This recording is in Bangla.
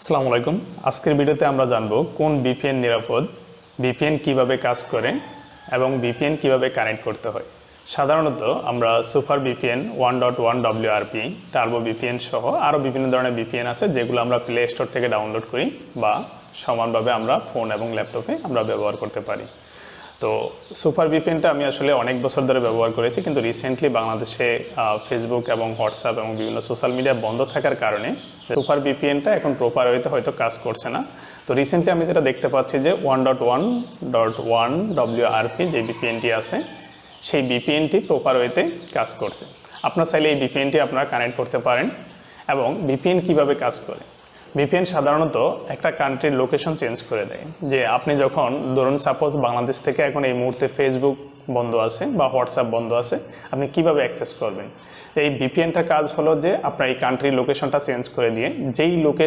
আসসালামু আলাইকুম। আজকের ভিডিওতে আমরা জানব কোন বিপিএন নিরাপদ বিপিএন কীভাবে কাজ করে এবং বিপিএন কীভাবে কানেক্ট করতে হয়। সাধারণত আমরা super VPN one dot one W R P turbo VPN সহ আরও বিভিন্ন ধরনের বিপিএন আছে যেগুলো আমরা প্লে স্টোর থেকে ডাউনলোড করি বা সমানভাবে আমরা ফোন এবং ল্যাপটপে আমরা ব্যবহার করতে পারি। তো সুপার ভিপিএনটা আমি আসলে অনেক বছর ধরে ব্যবহার করেছি, কিন্তু রিসেন্টলি বাংলাদেশে ফেসবুক এবং হোয়াটসঅ্যাপ এবং বিভিন্ন সোশ্যাল মিডিয়া বন্ধ থাকার কারণে সুপার ভিপিএনটা এখন প্রপার ওয়েতে হয়তো কাজ করছে না। তো রিসেন্টলি আমি যেটা দেখতে পাচ্ছি যে one dot one dot one W R P যে ভিপিএনটি আছে, সেই ভিপিএনটি প্রপার ওয়েতে কাজ করছে। আপনার চাইলে এই ভিপিএনটি আপনারা কানেক্ট করতে পারেন এবং ভিপিএন কীভাবে কাজ করে? ভিপিএন সাধারণত একটা কান্ট্রির লোকেশন চেঞ্জ করে দেয়। যে আপনি যখন, ধরুন সাপোজ বাংলাদেশ থেকে এখন এই মুহূর্তে ফেসবুক বন্ধ আছে বা হোয়াটসঅ্যাপ বন্ধ আছে, আপনি কীভাবে অ্যাক্সেস করবেন? এই ভিপিএনটা কাজ হলো যে আপনার এই কান্ট্রির লোকেশনটা চেঞ্জ করে দিয়ে যেই লোকে